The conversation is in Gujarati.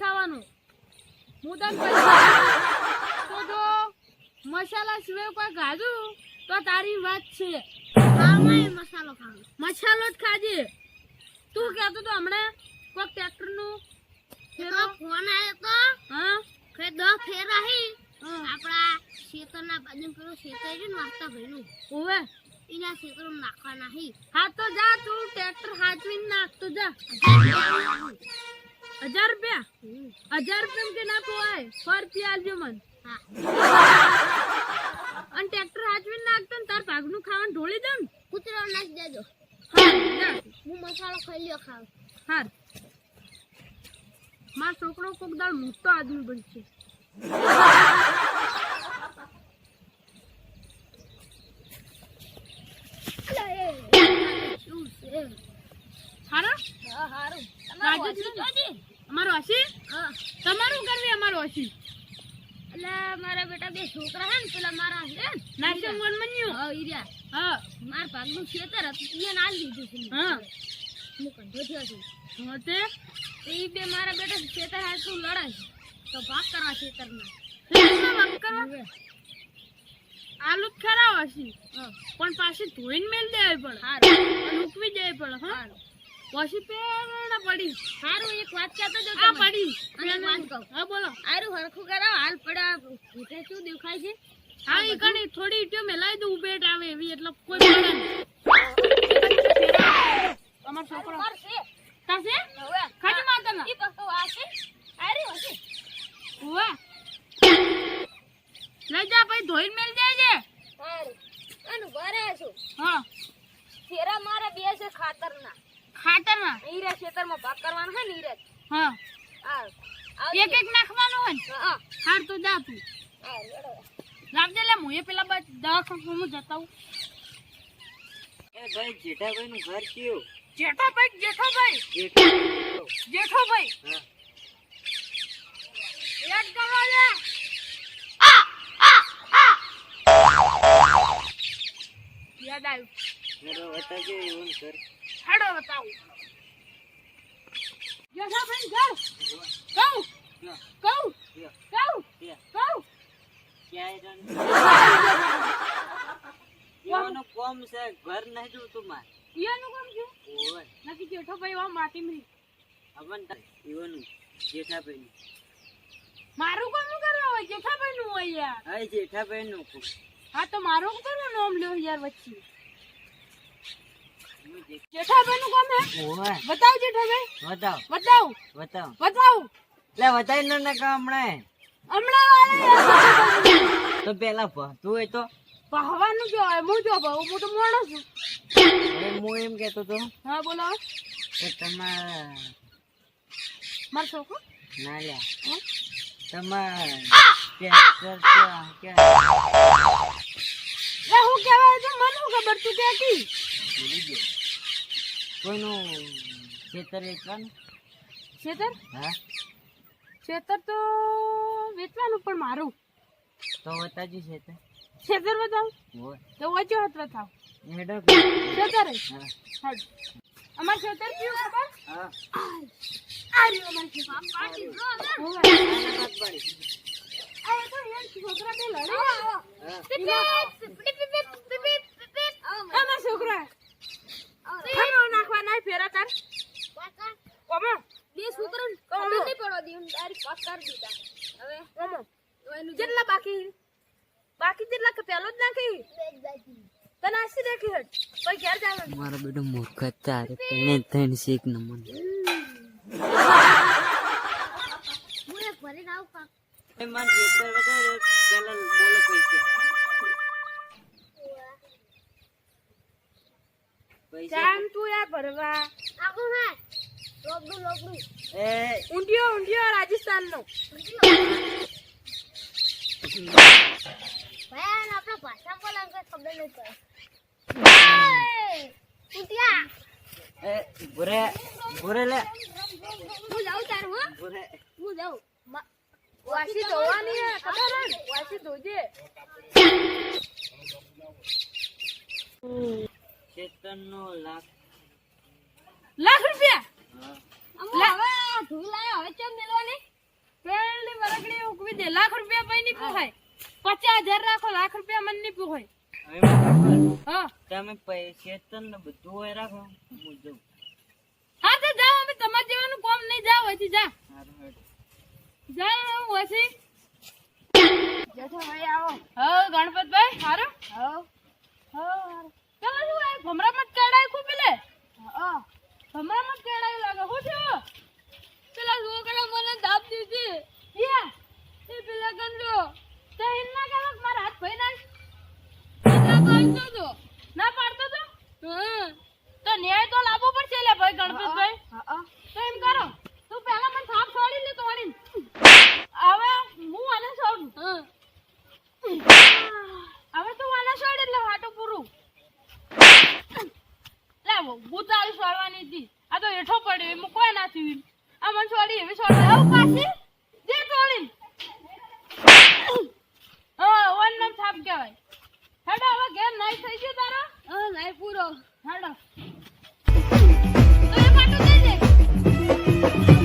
ખાવાનો. હું તને મસાલા સિવાય કોઈ ખાધું, તો તારી વાત છે. મસાલો ખાવાનો. મસાલો જ ખાજે. તું કહેતો તો હમણાં કોઈ ટ્રેક્ટરનું ફેરો? ફોન આવ્યો તો. હા? કે દસ ફેરા હી હા. આપણા ખેતરના બાજુ પેલું ખેતર છે ને વાસ્તા ભાઈનું ઓવે એના ખેતરો નાખવાના હી હા તો જા તું ટ્રેક્ટર હાચવીને નાખતો જા. હજાર રૂપિયા હજાર રૂપિયા? કે ના પોવાય પર આલજો મન. હા. અને ટ્રેક્ટર હાચવીને નાખતો ને તાર ભાગનું ખાવાનું ઢોળી દઉં ને. કૂતરો નાખી દેજો. હા હું મસાલો ખાઈ લ્યો ખાવ. હાર. મારો છોકરો કોક દાળ મોટો આદમી બનશે હા. અમારો હા તમારું કરવી અમારો હસી? એટલે મારા બેટા બે છોકરા હે ને પેલા મારા છે ને, નાચો મન મન્યું? હા. ઈર્યા હા મારા ભાગનું ખેતર હતું એને આલી દીધું છે હા. હું થયો છું. હા તે? બે મારા બેટા ખેતર હાથું લડાય છે? તો ભાગ કરવા ખેતરના કરવા? આલુ જ ખરાબ હસી પણ પાછી ધોઈને મેલ દેવી પડે સારું ઉકવી દેવી પડે સારું પછી પેરડા પડી. સારું એક વાત કહેતો જો આ પડી. અને વાત કહું. હા બોલો. આરું હરખું કરાવો. હાલ પડ્યા ભૂતે શું દેખાય છે? હા એ કણી થોડી ઈટીઓ મેલાઈ દઉં ઉભેટ આવે એવી એટલે કોઈ પડે નહીં. છોકરો. તાસે ખાટી માતાના. ઈ પક્કો આ છે આરી હશે. ઓવે લઈ જા પછી ધોઈને મેલ હારું. અને ભરે છું. હા. ફેરા મારા બે છે ખાતરના. ખાતરના? ઈરા ખેતરમાં ભાગ કરવાનો છે ને ઈરા હા. હારું. એક એક નાખવાનું ને? હા હાર તો જા તું. હા લાવજે લે મુએ પેલા બસ દવાખાનું હું હું એ ભાઈ જેઠાભાઈ નું ઘર કયું? જેઠાભાઈ જેઠાભાઈ? જેઠાભાઈ. યાદ કરો લે. યાદ આવ્યું. જરા બતાવજો એવું ઘર? હેડો બતાવું. જેઠાભાઈ ઘર? કહું? કહું. ક્યાં? કહું. ક્યાં? એવાનું કોમ છે ઘર નહીં જોતું મારે. ઈયાનું કોમ થયું ઓય. નથી જેઠાભાઈ વા માટી મરી. હવન થાય જેઠા ભાઈ નું મારું કોમ કરવા હોય? જેઠાભાઈ નું હોય યાર. હા જેઠા ભાઈ નું કોમ. હા તો મારું કરવું નામ લ્યો યાર વચ્ચે? જેઠા ભાઈ નું કોમ હે? ઓય. બતાવ જેઠાભાઈ. બતાવ. બતાવ. બતાવ. બતાવ. લે બતાવી ન ને કામ હમણાં. હમણાં વાળા તો પેલા ભતું હોય તો? ભાવાનું જો એ હું જો ભાવ? હું તો મોડો છું. હું એમ કહેતો તો. હા બોલો કે તમાર માર છોકરો ના લ્યા તમાર કે ક્યાં ક્યાં? એ હું કહેવાય તો મને ખબર? તું કે કી બોલી ગયો. કોઈનું ખેતર વેચવાનું? ખેતર? હા. ખેતર તો વેચવાનું પણ મારું. તો બતાજી ખેતર? ખેતર બતાવ હોય. તો ઓછો હાથ બતાવ ખેતર. અમાર ખેતર કયું ખબર? આ રહ્યું અમાર ખેતર. પાટી જો ને. હોવે. વાત પડી આ તો યાર છોકરા બે લડે. હા અમાર છોકરા. ખાનો નાખવા ના ફેરા તાર. કાકા બે છોકરાને કહો. નહીં પડવા દેવું ડાયરેક્ટ પાસ કરી દીધા. હવે. ઓમો. એનું જેટલા બાકી બાકી કેટલા કે પહેલો જ નાખી? તને આસી દેખી હટ. કોઈ ઘેર જાવ મારો બેટો મૂર્ખ તારે તને ત્રણ શીખ નંબર હું એક ભરી નાવ કાક એ માર ખેતર બતાવો પેલા બોલો કોઈ કે. જામ તું યાર ભરવા. આખો હે લોબડું લોબડું એ. ઊંડિયો ઊંડિયો રાજસ્થાન નો આપણે ભાષા બોલાવ કઈ ખબર નહીં પડે. કુટિયા. એ ભૂરે ભૂરે લે. યાર હો? બોલે હું જાઉં. વાસી ધોવાની હે, ખબર હે? ને? વાસી ધોજે. ચેતનનો લાખ. લાખ રૂપિયા? હા. અમુ હવે આ ધૂળ લાયો હવે ચમ મેલવાની પેલી વરગડી ઉકવી દે લાખ રૂપિયા પૈ નહીં પોહાય પચાસ હજાર રાખો લાખ રૂપિયા મને નહીં મને હા. તમે પૈસા ને બધું હોય રાખો હું જઉં. હા તો જાઓ અમે તમારે જેવાનું કોમ નહીં જાઓ હજી જા. જાઓ વસી જેઠાભાઈ આવો. હા ગણપતભાઈ સારું હો હા ચાલો શું આ ભમરામાં જ કેળાય ખૂબ પેલે હા. ભૂતાળી છોડવાની હતી આ તો હેઠો પડ્યો એમાં કોઈ ના આ મને છોડી એવી છોડી. આવું પાછી? જે છોડી. હા વન નો થાપ કહેવાય. હેડો હવે ઘેર નાઈ થઈ ગયો તારો. હા નહીં પૂરો. હેડો. તો એ પાટો દે.